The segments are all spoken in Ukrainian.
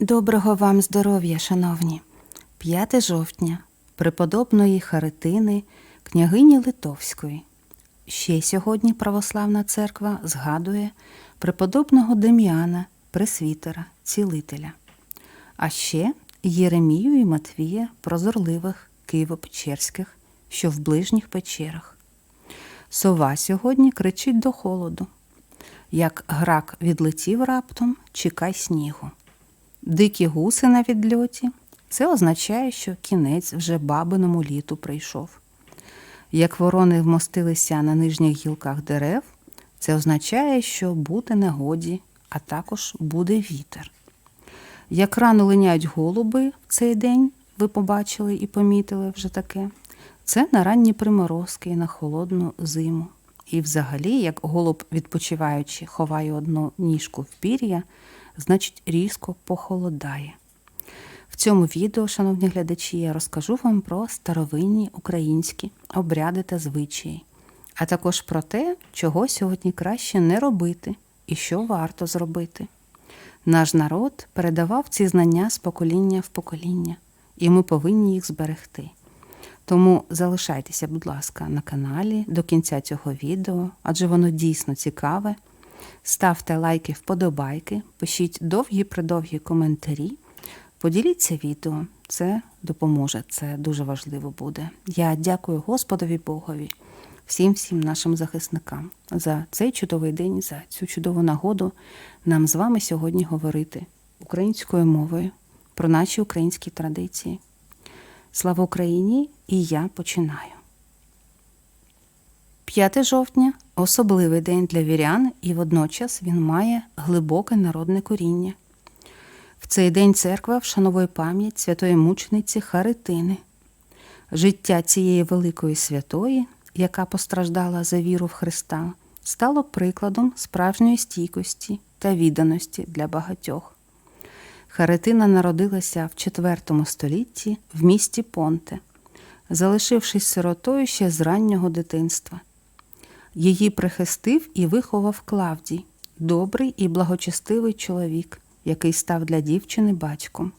Доброго вам здоров'я, шановні! 5 жовтня преподобної Харитини, княгині Литовської. Ще сьогодні православна церква згадує преподобного Дем'яна, пресвітера, цілителя. А ще Єремію і Матвія, прозорливих Києво-Печерських, що в ближніх печерах. Сова сьогодні кричить до холоду. Як грак відлетів раптом, чекай снігу. Дикі гуси на відльоті це означає, що кінець вже бабиному літу прийшов. Як ворони вмостилися на нижніх гілках дерев, це означає, що буде негоді, а також буде вітер. Як рано линяють голуби в цей день, ви побачили і помітили вже таке, це на ранні приморозки і на холодну зиму. І взагалі, як голуб, відпочиваючи, ховає одну ніжку в пір'я, значить різко похолодає. В цьому відео, шановні глядачі, я розкажу вам про старовинні українські обряди та звичаї, а також про те, чого сьогодні краще не робити і що варто зробити. Наш народ передавав ці знання з покоління в покоління, і ми повинні їх зберегти. Тому залишайтеся, будь ласка, на каналі до кінця цього відео, адже воно дійсно цікаве. Ставте лайки, вподобайки, пишіть довгі-придовгі коментарі. Поділіться відео, це допоможе, це дуже важливо буде. Я дякую Господові Богові, всім всім нашим захисникам за цей чудовий день, за цю чудову нагоду нам з вами сьогодні говорити українською мовою про наші українські традиції. Слава Україні! І я починаю. 5 жовтня особливий день для вірян, і водночас він має глибоке народне коріння. В цей день церква вшановує пам'ять святої мучениці Харитини. Життя цієї великої святої, яка постраждала за віру в Христа, стало прикладом справжньої стійкості та відданості для багатьох. Харитина народилася в IV столітті в місті Понте, залишившись сиротою ще з раннього дитинства. Її прихистив і виховав Клавдій, добрий і благочестивий чоловік, який став для дівчини батьком.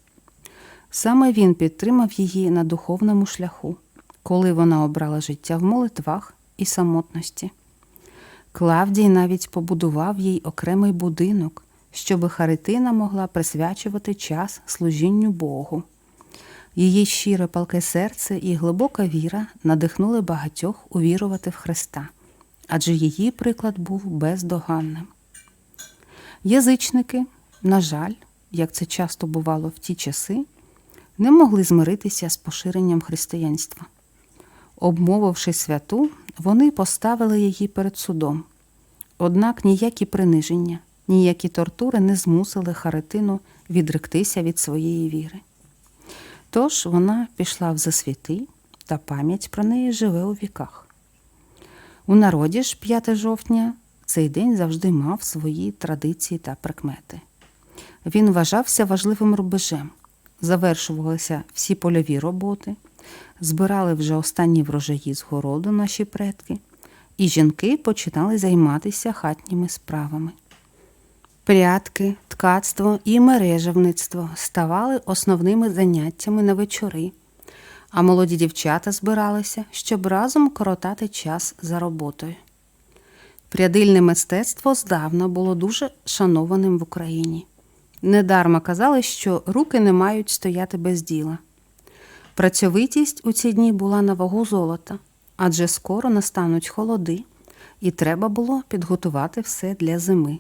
Саме він підтримав її на духовному шляху, коли вона обрала життя в молитвах і самотності. Клавдій навіть побудував їй окремий будинок, щоби Харитина могла присвячувати час служінню Богу. Її щире палке серце і глибока віра надихнули багатьох увірувати в Христа, адже її приклад був бездоганним. Язичники, на жаль, як це часто бувало в ті часи, не могли змиритися з поширенням християнства. Обмовивши святу, вони поставили її перед судом. Однак ніякі приниження, ніякі тортури не змусили Харитину відректися від своєї віри. Тож вона пішла в засвіти, та пам'ять про неї живе у віках. У народі ж 5 жовтня цей день завжди мав свої традиції та прикмети. Він вважався важливим рубежем, завершувалися всі польові роботи, збирали вже останні врожаї з городу наші предки, і жінки починали займатися хатніми справами. Прядки, ткацтво і мережевництво ставали основними заняттями на вечори, а молоді дівчата збиралися, щоб разом коротати час за роботою. Прядильне мистецтво здавна було дуже шанованим в Україні. Недарма казали, що руки не мають стояти без діла. Працьовитість у ці дні була на вагу золота, адже скоро настануть холоди, і треба було підготувати все для зими.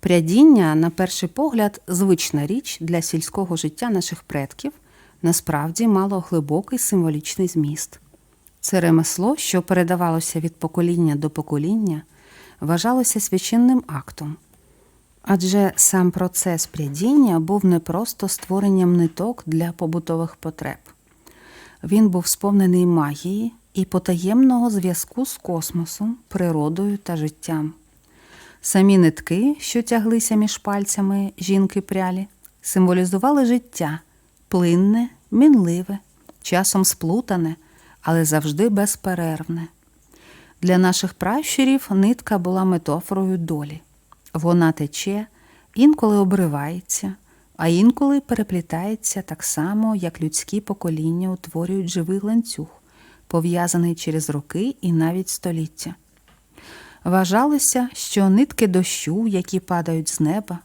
Прядіння, на перший погляд, звична річ для сільського життя наших предків, насправді мало глибокий символічний зміст. Це ремесло, що передавалося від покоління до покоління, вважалося священним актом. Адже сам процес прядіння був не просто створенням ниток для побутових потреб. Він був сповнений магії і потаємного зв'язку з космосом, природою та життям. Самі нитки, що тяглися між пальцями жінки прялі, символізували життя плинне, мінливе, часом сплутане, але завжди безперервне. Для наших пращурів нитка була метафорою долі. Вона тече, інколи обривається, а інколи переплітається так само, як людські покоління утворюють живий ланцюг, пов'язаний через роки і навіть століття. Вважалося, що нитки дощу, які падають з неба,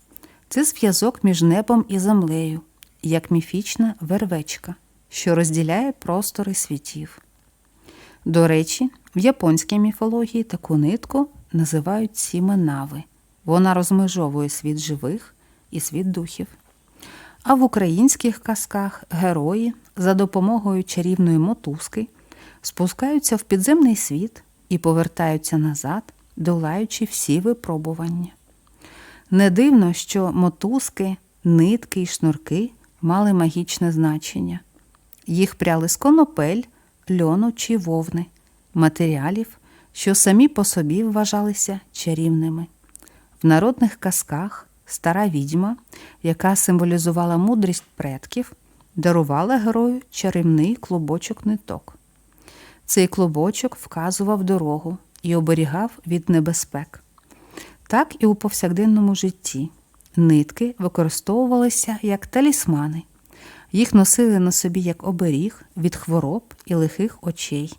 це зв'язок між небом і землею, як міфічна вервечка, що розділяє простори світів. До речі, в японській міфології таку нитку називають сіменави. Вона розмежовує світ живих і світ духів. А в українських казках герої за допомогою чарівної мотузки спускаються в підземний світ і повертаються назад, долаючи всі випробування. Не дивно, що мотузки, нитки і шнурки мали магічне значення. Їх пряли з конопель, льону чи вовни, матеріалів, що самі по собі вважалися чарівними. В народних казках стара відьма, яка символізувала мудрість предків, дарувала герою чарівний клубочок ниток. Цей клубочок вказував дорогу і оберігав від небезпек. Так і у повсякденному житті нитки використовувалися як талісмани. Їх носили на собі як оберіг від хвороб і лихих очей.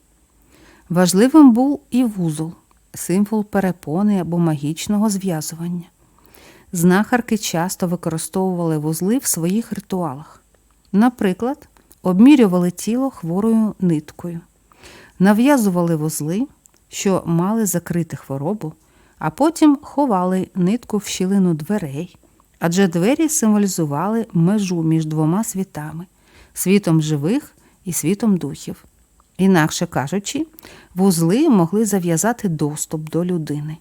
Важливим був і вузол, символ перепони або магічного зв'язування. Знахарки часто використовували вузли в своїх ритуалах. Наприклад, обмірювали тіло хворою ниткою, нав'язували вузли, що мали закрити хворобу, а потім ховали нитку в щілину дверей, адже двері символізували межу між двома світами світом живих і світом духів. Інакше кажучи, вузли могли зав'язати доступ до людини.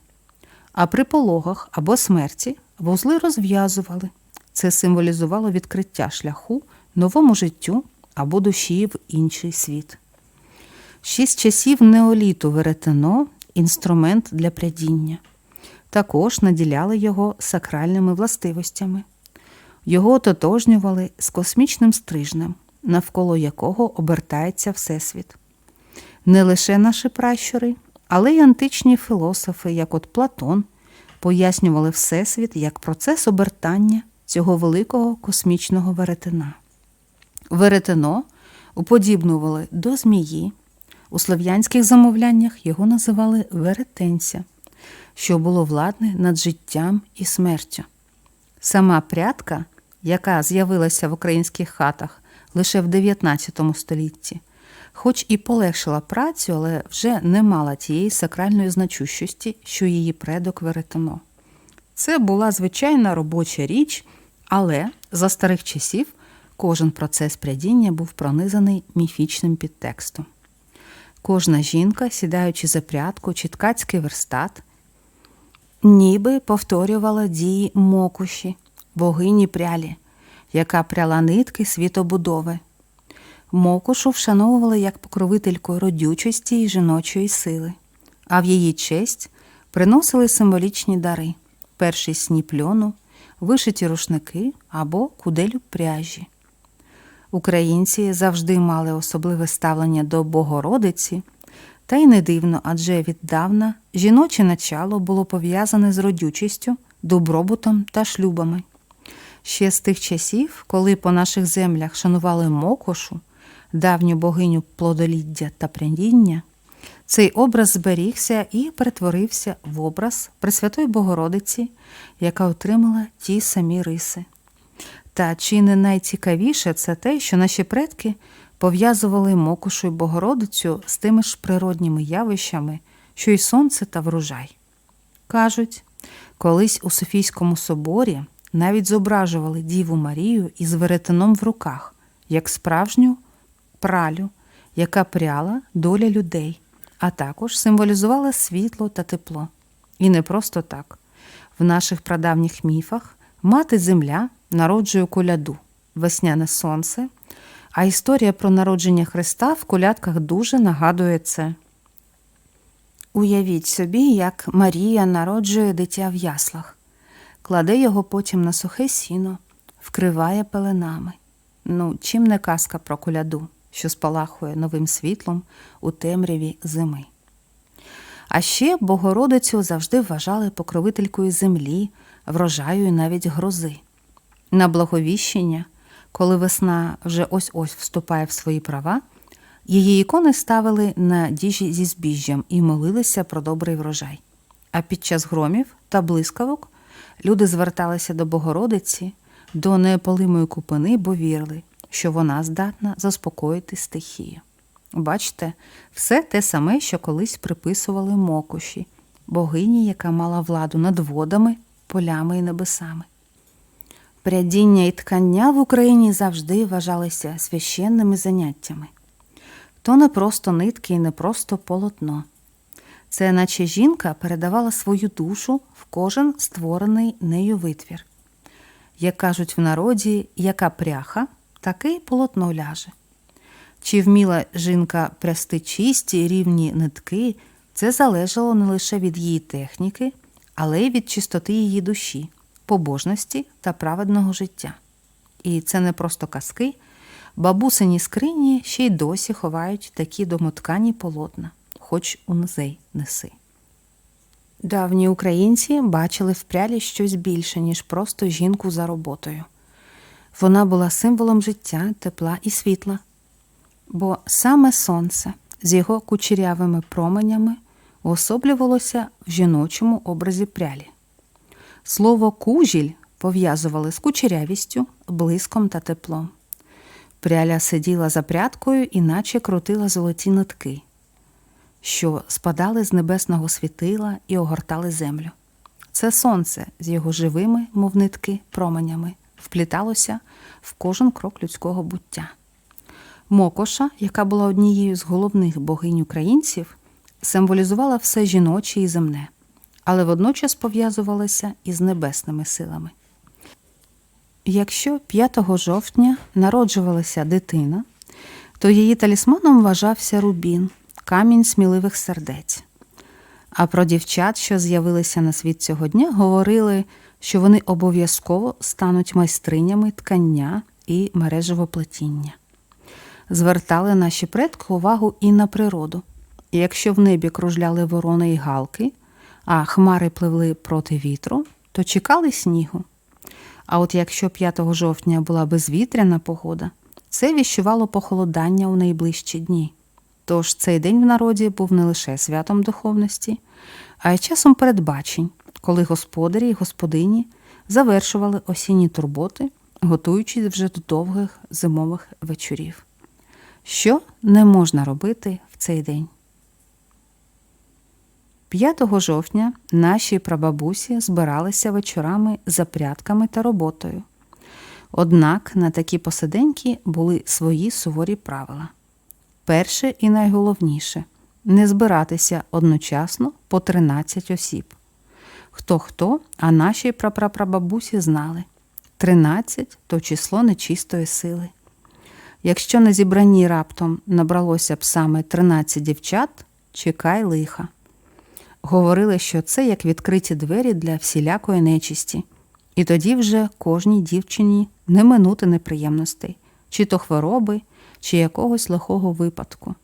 А при пологах або смерті вузли розв'язували. Це символізувало відкриття шляху новому життю або душі в інший світ. Шість часів неоліту веретено інструмент для прядіння. Також наділяли його сакральними властивостями. Його ототожнювали з космічним стрижнем, навколо якого обертається Всесвіт. Не лише наші пращури, але й античні філософи, як от Платон, пояснювали Всесвіт як процес обертання цього великого космічного веретена. Веретено уподібнували до змії. У слов'янських замовляннях його називали веретенця, що було владне над життям і смертю. Сама прядка, яка з'явилася в українських хатах лише в 19 столітті, хоч і полегшила працю, але вже не мала тієї сакральної значущості, що її предок веретено. Це була звичайна робоча річ, але за старих часів кожен процес прядіння був пронизаний міфічним підтекстом. Кожна жінка, сідаючи за прядку чи ткацький верстат, ніби повторювала дії мокуші, богині прялі, яка пряла нитки світобудови. Мокушу вшановували як покровительку родючості і жіночої сили, а в її честь приносили символічні дари перший сніп льону, вишиті рушники або куделю пряжі. Українці завжди мали особливе ставлення до Богородиці, та й не дивно, адже віддавна жіноче начало було пов'язане з родючістю, добробутом та шлюбами. Ще з тих часів, коли по наших землях шанували мокошу, давню богиню плодоліддя та прядіння, цей образ зберігся і перетворився в образ Пресвятої Богородиці, яка отримала ті самі риси. Та чи не найцікавіше це те, що наші предки пов'язували мокушу й Богородицю з тими ж природніми явищами, що й сонце та врожай. Кажуть, колись у Софійському соборі навіть зображували Діву Марію із веретеном в руках, як справжню пралю, яка пряла доля людей, а також символізувала світло та тепло. І не просто так. В наших прадавніх міфах мати земля народжує коляду, весняне сонце, а історія про народження Христа в колядках дуже нагадує це. Уявіть собі, як Марія народжує дитя в яслах, кладе його потім на сухе сіно, вкриває пеленами. Ну, чим не казка про коляду, що спалахує новим світлом у темряві зими. А ще Богородицю завжди вважали покровителькою землі, врожаю і навіть грози. На благовіщення, коли весна вже ось-ось вступає в свої права, її ікони ставили на діжі зі збіжжям і молилися про добрий врожай. А під час громів та блискавок люди зверталися до Богородиці, до неополимої купини, бо вірили, що вона здатна заспокоїти стихію. Бачите, все те саме, що колись приписували мокуші, богині, яка мала владу над водами, полями і небесами. Прядіння і ткання в Україні завжди вважалися священними заняттями. То не просто нитки і не просто полотно. Це наче жінка передавала свою душу в кожен створений нею витвір. Як кажуть в народі, яка пряха, таке й полотно ляже. Чи вміла жінка прясти чисті рівні нитки, це залежало не лише від її техніки, але й від чистоти її душі, побожності та праведного життя. І це не просто казки, бабусині скрині ще й досі ховають такі домоткані полотна, хоч у музей неси. Давні українці бачили в прялі щось більше, ніж просто жінку за роботою. Вона була символом життя, тепла і світла. Бо саме сонце з його кучерявими променями уособлювалося в жіночому образі прялі. Слово кужіль пов'язували з кучерявістю, блиском та теплом. Пряля сиділа за прядкою і наче крутила золоті нитки, що спадали з небесного світила і огортали землю. Це сонце з його живими, мов нитки, променями впліталося в кожен крок людського буття. Мокоша, яка була однією з головних богинь українців, символізувала все жіноче і земне, але водночас пов'язувалася із небесними силами. Якщо 5 жовтня народжувалася дитина, то її талісманом вважався рубін, камінь сміливих сердець. А про дівчат, що з'явилися на світ цього дня, говорили, що вони обов'язково стануть майстринями ткання і мережевоплетіння. Звертали наші предки увагу і на природу. І якщо в небі кружляли ворони і галки, а хмари пливли проти вітру, то чекали снігу. А от якщо 5 жовтня була безвітряна погода, це віщувало похолодання у найближчі дні. Тож цей день в народі був не лише святом духовності, а й часом передбачень, коли господарі й господині завершували осінні турботи, готуючись вже до довгих зимових вечорів. Що не можна робити в цей день? 5 жовтня наші прабабусі збиралися вечорами за прядками та роботою. Однак на такі посиденьки були свої суворі правила. Перше і найголовніше не збиратися одночасно по 13 осіб. Хто хто, а наші прапрапрабабусі знали 13 то число нечистої сили. Якщо на зібранні раптом набралося б саме 13 дівчат, чекай лиха. Говорили, що це як відкриті двері для всілякої нечисті, і тоді вже кожній дівчині не минути неприємностей, чи то хвороби, чи якогось лихого випадку.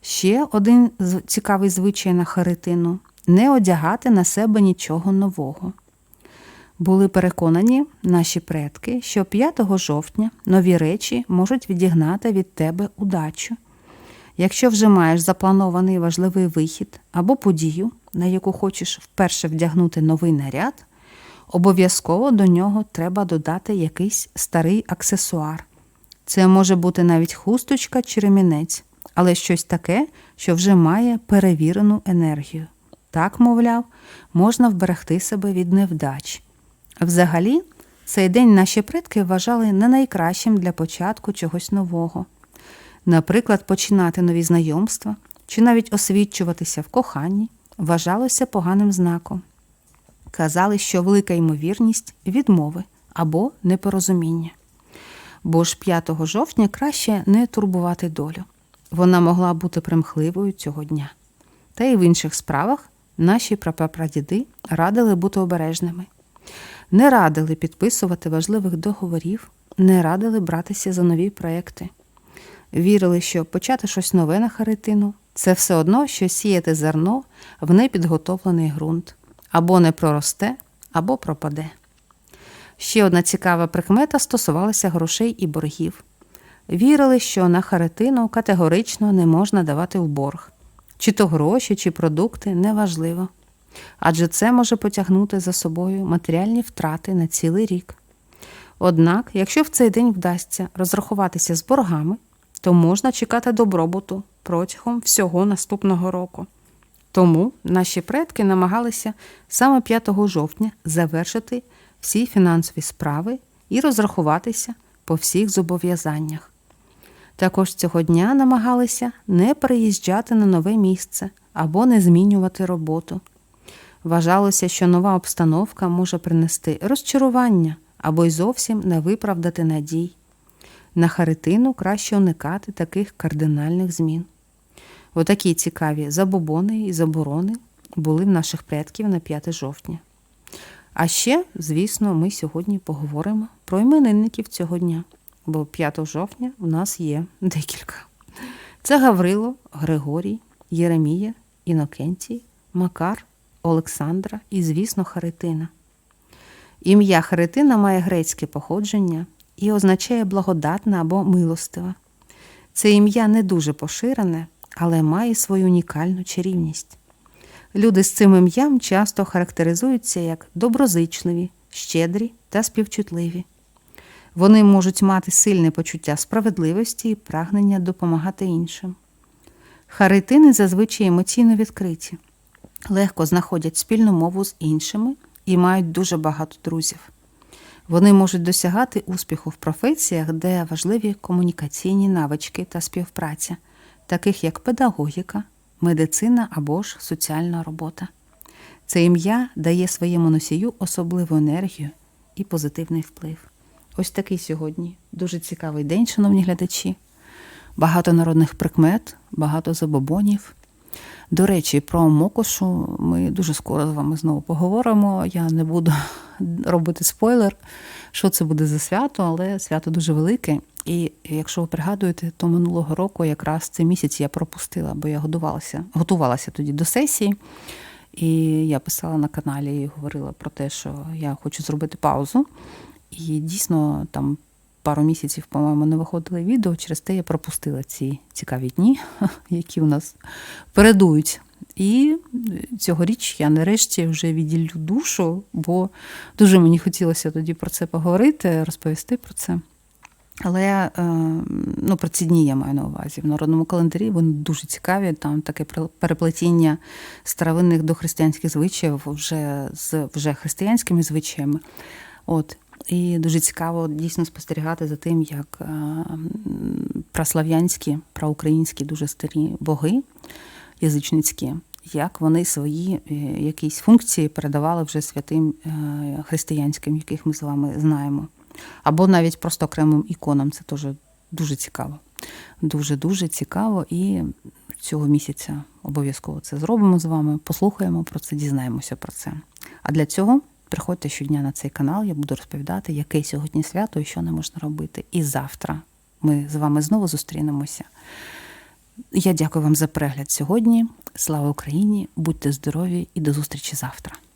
Ще один цікавий звичай на Харитину не одягати на себе нічого нового. Були переконані наші предки, що 5 жовтня нові речі можуть відігнати від тебе удачу. Якщо вже маєш запланований важливий вихід або подію, на яку хочеш вперше вдягнути новий наряд, обов'язково до нього треба додати якийсь старий аксесуар. Це може бути навіть хусточка чи ремінець, але щось таке, що вже має перевірену енергію. Так, мовляв, можна вберегти себе від невдач. Взагалі, цей день наші предки вважали не найкращим для початку чогось нового. Наприклад, починати нові знайомства чи навіть освідчуватися в коханні вважалося поганим знаком. Казали, що велика ймовірність відмови або непорозуміння. Бо ж 5 жовтня краще не турбувати долю. Вона могла бути примхливою цього дня. Та й в інших справах наші прапрапрадіди радили бути обережними. Не радили підписувати важливих договорів, не радили братися за нові проекти. Вірили, що почати щось нове на Харитину це все одно, що сіяти зерно в непідготовлений ґрунт, або не проросте, або пропаде. Ще одна цікава прикмета стосувалася грошей і боргів. Вірили, що на харитину категорично не можна давати в борг. Чи то гроші, чи продукти неважливо. Адже це може потягнути за собою матеріальні втрати на цілий рік. Однак, якщо в цей день вдасться розрахуватися з боргами, то можна чекати добробуту протягом всього наступного року. Тому наші предки намагалися саме 5 жовтня завершити всі фінансові справи і розрахуватися по всіх зобов'язаннях. Також цього дня намагалися не переїжджати на нове місце або не змінювати роботу. Вважалося, що нова обстановка може принести розчарування або й зовсім не виправдати надій. На харитину краще уникати таких кардинальних змін. Отакі цікаві забобони і заборони були в наших предків на 5 жовтня. А ще, звісно, ми сьогодні поговоримо про іменинників цього дня, бо 5 жовтня у нас є декілька. Це Гаврило, Григорій, Єремія, Інокентій, Макар, Олександра і, звісно, Харитина. Ім'я Харитина має грецьке походження і означає благодатна або милостива. Це ім'я не дуже поширене, але має свою унікальну чарівність. Люди з цим ім'ям часто характеризуються як доброзичливі, щедрі та співчутливі. Вони можуть мати сильне почуття справедливості і прагнення допомагати іншим. Харитини зазвичай емоційно відкриті, легко знаходять спільну мову з іншими і мають дуже багато друзів. Вони можуть досягати успіху в професіях, де важливі комунікаційні навички та співпраця, таких як педагогіка, медицина або ж соціальна робота. Це ім'я дає своєму носію особливу енергію і позитивний вплив. Ось такий сьогодні дуже цікавий день, шановні глядачі. Багато народних прикмет, багато забобонів. До речі, про Мокошу ми дуже скоро з вами знову поговоримо. Я не буду робити спойлер, що це буде за свято, але свято дуже велике. І якщо ви пригадуєте, то минулого року якраз цей місяць я пропустила, бо я готувалася, готувалася тоді до сесії. І я писала на каналі і говорила про те, що я хочу зробити паузу. І дійсно там пару місяців, по-моєму, не виходили відео, через те я пропустила ці цікаві дні, які у нас передують. І цьогоріч я нарешті вже відділю душу, бо дуже мені хотілося тоді про це поговорити, розповісти про це. Але ну, про ці дні я маю на увазі. В народному календарі вони дуже цікаві. Там таке переплетіння старовинних до християнських звичаїв вже з вже християнськими звичаями. От. І дуже цікаво дійсно спостерігати за тим, як праслав'янські, проукраїнські дуже старі боги язичницькі, як вони свої е, якісь функції передавали вже святим е, християнським, яких ми з вами знаємо. Або навіть просто окремим іконам. Це теж дуже цікаво. Дуже-дуже цікаво. І цього місяця обов'язково це зробимо з вами, послухаємо про це, дізнаємося про це. А для цього приходьте щодня на цей канал, я буду розповідати, яке сьогодні свято і що не можна робити. І завтра ми з вами знову зустрінемося. Я дякую вам за перегляд сьогодні. Слава Україні! Будьте здорові і до зустрічі завтра!